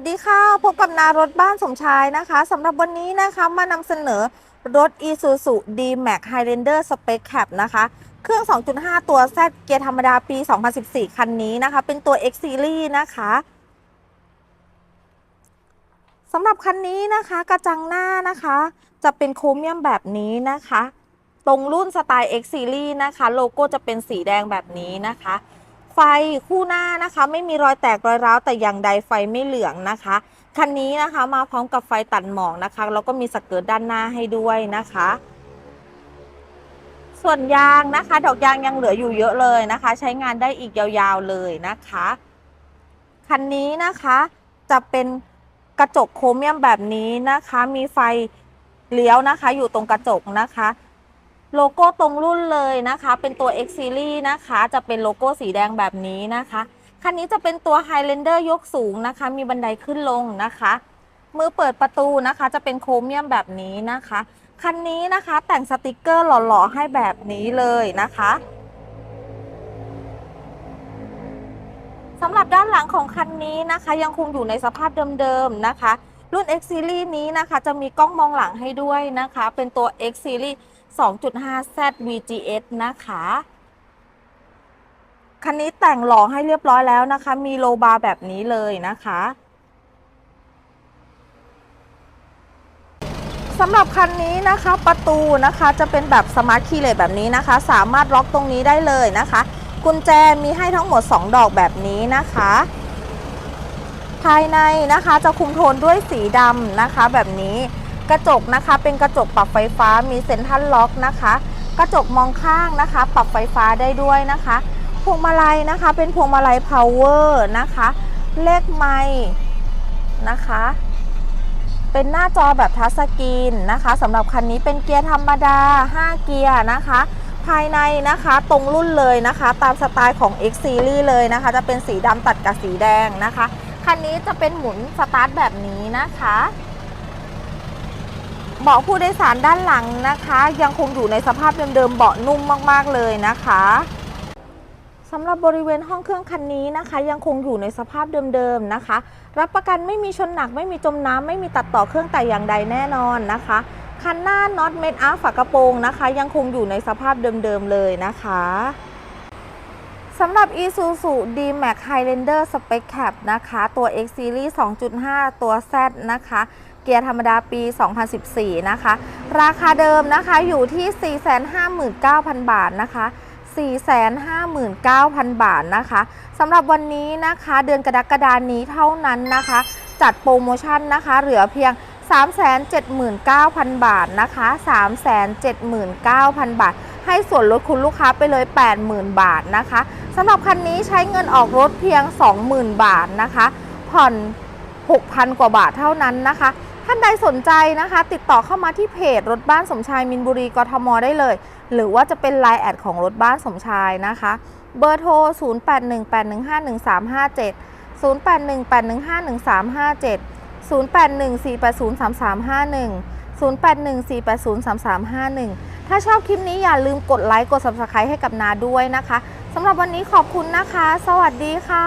วัสดีค่ะ พบกับนารถบ้านสมชายนะคะสำหรับวันนี้นะคะมานำเสนอรถ Isuzu D-Max Highlander Spec Cab นะคะ เครื่อง 2.5 ตัว Z เกียร์ธรรมดาปี 2014 คันนี้นะคะ เป็นตัว X Series นะคะสำหรับคันนี้นะคะกระจังหน้านะคะ จะเป็นโครเมียมแบบนี้นะคะ ตรงรุ่นสไตล์ X Series นะคะ โลโก้จะเป็นสีแดงแบบนี้นะคะ ไฟคู่หน้านะคะไม่มีรอยแตกรอยร้าวแต่อย่างใดไฟไม่เหลืองนะคะคันนี้นะคะมาพร้อมกับไฟตัดหมอกนะคะแล้วก็มีสเกิร์ตด้านหน้าให้ด้วยนะคะ ส่วนยางนะคะ ดอกยางยังเหลืออยู่เยอะเลยนะคะ ใช้งานได้อีกยาวๆเลยนะคะคันนี้นะคะจะเป็นกระจกโครเมียมแบบนี้นะคะ มีไฟเลี้ยวนะคะ อยู่ตรงกระจกนะคะ โลโก้ตรงรุ่นเลยนะคะ เป็นตัว X Series นะคะ จะเป็นโลโก้สีแดงแบบนี้นะคะ คันนี้จะเป็นตัว Highlander ยกสูงนะคะ มีบันไดขึ้นลงนะคะ มือเปิดประตูนะคะ จะเป็นโครเมียมแบบนี้นะคะ คันนี้นะคะแต่งสติกเกอร์หล่อๆ ให้แบบนี้เลยนะคะสำหรับด้านหลังของคันนี้นะคะ ยังคงอยู่ในสภาพเดิมๆนะคะ รุ่น X Series นี้นะคะ จะมีกล้องมองหลังให้ด้วยนะคะ เป็นตัว X Series 2.5Z VGS นะคะ คันนี้แต่งหล่อให้เรียบร้อยแล้วนะคะ มีโลบาร์แบบนี้เลยนะคะสำหรับคันนี้นะคะประตูนะคะจะเป็นแบบสมาร์ทคีย์เลสแบบนี้นะคะ สามารถล็อกตรงนี้ได้เลยนะคะ กุญแจมีให้ทั้งหมด 2 ดอกแบบนี้นะคะ ภายในนะคะจะคุมโทนด้วยสีดำนะคะแบบนี้ กระจกนะคะ เป็นกระจกปรับไฟฟ้ามีเซ็นทรัลล็อกนะคะ กระจกมองข้างนะคะ ปรับไฟฟ้าได้ด้วยนะคะพวงมาลัยนะคะ เป็นพวงมาลัย power นะคะ เลขไม้นะคะ เป็นหน้าจอแบบทัชสกรีนนะคะสำหรับคันนี้เป็นเกียร์ธรรมดา 5 เกียร์นะคะ ภายในนะคะตรงรุ่นเลยนะคะ ตามสไตล์ของ X Series เลยนะคะ จะเป็นสีดำตัดกับสีแดงนะคะ คันนี้จะเป็นหมุนสตาร์ทแบบนี้นะคะ เบาะผู้โดยสารด้านหลังนะคะ ยังคงอยู่ในสภาพเดิมๆเบาะนุ่มมากๆเลยนะคะสำหรับบริเวณห้องเครื่องคันนี้นะคะ ยังคงอยู่ในสภาพเดิมๆนะคะ รับประกันไม่มีชนหนักไม่มีจมน้ำไม่มีตัดต่อเครื่องแต่อย่างใดแน่นอนนะคะคันหน้าน็อตเมดอาร์ฝากระโปรงนะคะ ยังคงอยู่ในสภาพเดิมๆเลยนะคะสำหรับ Isuzu D-Max Highlander Spec Cab นะคะ ตัว X Series 2.5 ตัว Z นะคะ กียร์ธรรมดาปี 2014 นะคะ ราคาเดิมนะคะอยู่ที่ 459,000 บาทนะคะ459,000 บาทนะคะสำหรับวันนี้นะคะเดือนกรกฎานี้เท่านั้นนะคะ จัดโปรโมชั่นนะคะ เหลือเพียง 379,000 บาทนะคะ379,000 บาท ให้ส่วนลดคุณลูกค้าไปเลย 80,000 บาทนะคะสำหรับคันนี้ใช้เงินออกรถเพียง 20,000 บาทนะคะ ผ่อน 6,000 กว่าบาทเท่านั้นนะคะ ท่านใดสนใจนะคะ ติดต่อเข้ามาที่เพจรถบ้านสมชายมินบุรีกทมได้เลย หรือว่าจะเป็น Line แอดของรถบ้านสมชายนะคะ เบอร์โทร 0818151357 0818151357 0814803351 0814803351 ถ้าชอบคลิปนี้อย่าลืมกดไลค์กด Subscribe ให้กับนาด้วยนะคะสำหรับวันนี้ขอบคุณนะคะ สวัสดีค่ะ